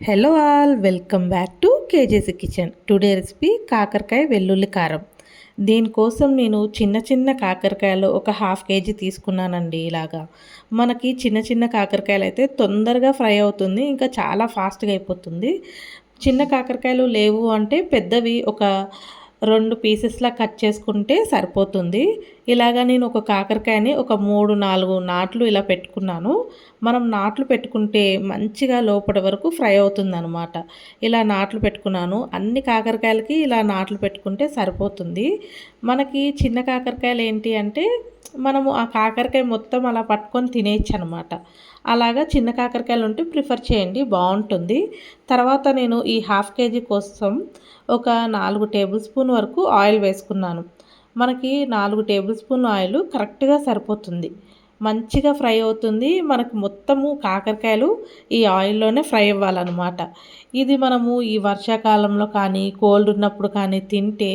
Hello all welcome back to KJC kitchen today recipe కాకరకాయ వెల్లుల్లి కారం. దీనికోసం నేను చిన్న చిన్న కాకరకాయలు ఒక హాఫ్ కేజీ తీసుకున్నానండి ఇలాగా. మనకి చిన్న చిన్న కాకరకాయలు అయితే తొందరగా ఫ్రై అవుతుంది ఇంకా చాలా ఫాస్ట్గా అయిపోతుంది. చిన్న కాకరకాయలు లేవు అంటే పెద్దవి ఒక రెండు పీసెస్లా కట్ చేసుకుంటే సరిపోతుంది. ఇలాగా నేను ఒక కాకరకాయని ఒక మూడు నాలుగు నాట్లు ఇలా పెట్టుకున్నాను. మనం నాట్లు పెట్టుకుంటే మంచిగా లోపల వరకు ఫ్రై అవుతుందనమాట ఇలా నాట్లు పెట్టుకున్నాను. అన్ని కాకరకాయలకి ఇలా నాట్లు పెట్టుకుంటే సరిపోతుంది. మనకి చిన్న కాకరకాయలు ఏంటి అంటే మనము ఆ కాకరకాయ మొత్తం అలా పట్టుకొని తినేయచ్చు అనమాట అలాగా చిన్న కాకరకాయలు ఉంటే ప్రిఫర్ చేయండి బాగుంటుంది. తర్వాత నేను ఈ హాఫ్ కేజీ కోసం ఒక నాలుగు టేబుల్ స్పూన్ వరకు ఆయిల్ వేసుకున్నాను. మనకి నాలుగు టేబుల్ స్పూన్ ఆయిల్ కరెక్ట్గా సరిపోతుంది. మంచిగా ఫ్రై అవుతుంది. మనకు మొత్తము కాకరకాయలు ఈ ఆయిల్లోనే ఫ్రై అవ్వాలన్నమాట. ఇది మనము ఈ వర్షాకాలంలో కానీ కోల్డ్ ఉన్నప్పుడు కానీ తింటే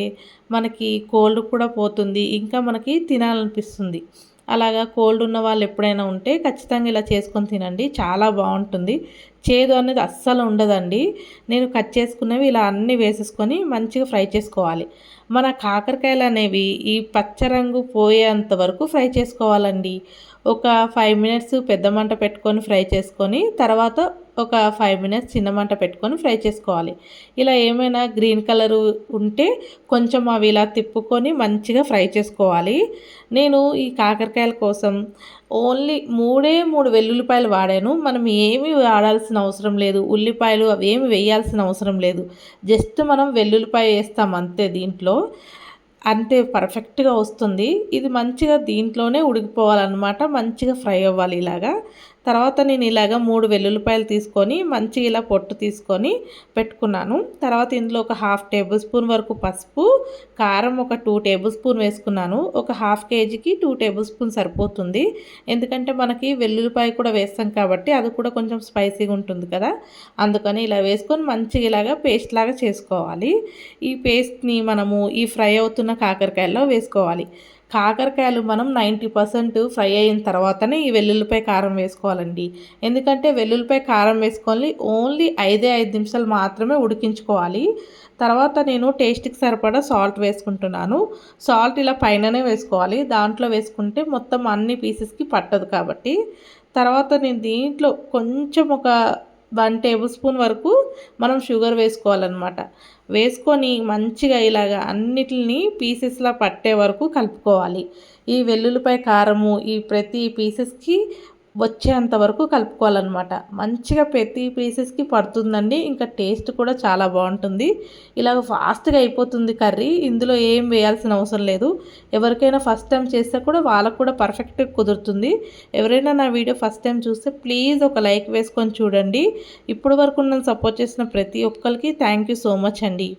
మనకి కోల్డ్ కూడా పోతుంది. ఇంకా మనకి తినాలనిపిస్తుంది. అలాగా కోల్డ్ ఉన్న వాళ్ళు ఎప్పుడైనా ఉంటే ఖచ్చితంగా ఇలా చేసుకొని తినండి. చాలా బాగుంటుంది. చేదు అనేది అస్సలు ఉండదండి. నేను కట్ చేసుకున్నవి ఇలా అన్నీ వేసేసుకొని మంచిగా ఫ్రై చేసుకోవాలి. మన కాకరకాయలు అనేవి ఈ పచ్చరంగు పోయేంత వరకు ఫ్రై చేసుకోవాలండి. ఒక ఫైవ్ మినిట్స్ పెద్ద మంట పెట్టుకొని ఫ్రై చేసుకొని తర్వాత ఒక ఫైవ్ మినిట్స్ చిన్న మంట పెట్టుకొని ఫ్రై చేసుకోవాలి. ఇలా ఏమైనా గ్రీన్ కలర్ ఉంటే కొంచెం అవి ఇలా తిప్పుకొని మంచిగా ఫ్రై చేసుకోవాలి. నేను ఈ కాకరకాయల కోసం ఓన్లీ మూడే మూడు వెల్లుల్లిపాయలు వాడాను. మనం ఏమి వాడాల్సిన అవసరం లేదు. ఉల్లిపాయలు అవి ఏమి వేయాల్సిన అవసరం లేదు. జస్ట్ మనం వెల్లుల్లిపాయ వేస్తాం అంతే దీంట్లో. అంతే పర్ఫెక్ట్గా వస్తుంది. ఇది మంచిగా దీంట్లోనే ఉడికిపోవాలన్నమాట. మంచిగా ఫ్రై అవ్వాలి ఇలాగా. తర్వాత నేను ఇలాగ మూడు వెల్లుల్లిపాయలు తీసుకొని మంచిగా ఇలా పొట్టు తీసుకొని పెట్టుకున్నాను. తర్వాత ఇందులో ఒక హాఫ్ టేబుల్ స్పూన్ వరకు పసుపు కారం ఒక టూ టేబుల్ స్పూన్ వేసుకున్నాను. ఒక హాఫ్ కేజీకి టూ టేబుల్ స్పూన్ సరిపోతుంది. ఎందుకంటే మనకి వెల్లుల్లిపాయ కూడా వేస్తాం కాబట్టి అది కూడా కొంచెం స్పైసీగా ఉంటుంది కదా. అందుకని ఇలా వేసుకొని మంచిగా ఇలాగా పేస్ట్ లాగా చేసుకోవాలి. ఈ పేస్ట్ని మనము ఈ ఫ్రై అవుతున్న కాకరకాయల్లో వేసుకోవాలి. కాకరకాయలు మనం నైంటీ పర్సెంట్ ఫ్రై అయిన తర్వాతనే ఈ వెల్లుల్లిపాయ కారం వేసుకోవాలండి. ఎందుకంటే వెల్లుల్లిపాయ కారం వేసుకొని ఓన్లీ ఐదే ఐదు నిమిషాలు మాత్రమే ఉడికించుకోవాలి. తర్వాత నేను టేస్ట్కి సరిపడా సాల్ట్ వేసుకుంటున్నాను. సాల్ట్ ఇలా పైననే వేసుకోవాలి. దాంట్లో వేసుకుంటే మొత్తం అన్ని పీసెస్కి పట్టదు కాబట్టి. తర్వాత నేను దీంట్లో కొంచెం ఒక వన్ టేబుల్ స్పూన్ వరకు మనం షుగర్ వేసుకోవాలన్నమాట. వేసుకొని మంచిగా ఇలాగ అన్నిటిని పీసెస్లా పట్టే వరకు కలుపుకోవాలి. ఈ వెల్లుల్లిపాయ కారము ఈ ప్రతి పీసెస్కి వచ్చేంత వరకు కలుపుకోవాలన్నమాట. మంచిగా ప్రతి పీసెస్కి పడుతుందండి. ఇంకా టేస్ట్ కూడా చాలా బాగుంటుంది. ఇలాగ ఫాస్ట్గా అయిపోతుంది కర్రీ. ఇందులో ఏం వేయాల్సిన అవసరం లేదు. ఎవరికైనా ఫస్ట్ టైం చేస్తే కూడా వాళ్ళకు కూడా పర్ఫెక్ట్గా కుదురుతుంది. ఎవరైనా నా వీడియో ఫస్ట్ టైం చూస్తే ప్లీజ్ ఒక లైక్ వేసుకొని చూడండి. ఇప్పటి వరకు నన్ను సపోర్ట్ చేసిన ప్రతి ఒక్కరికి థ్యాంక్ యూ సో మచ్ అండి.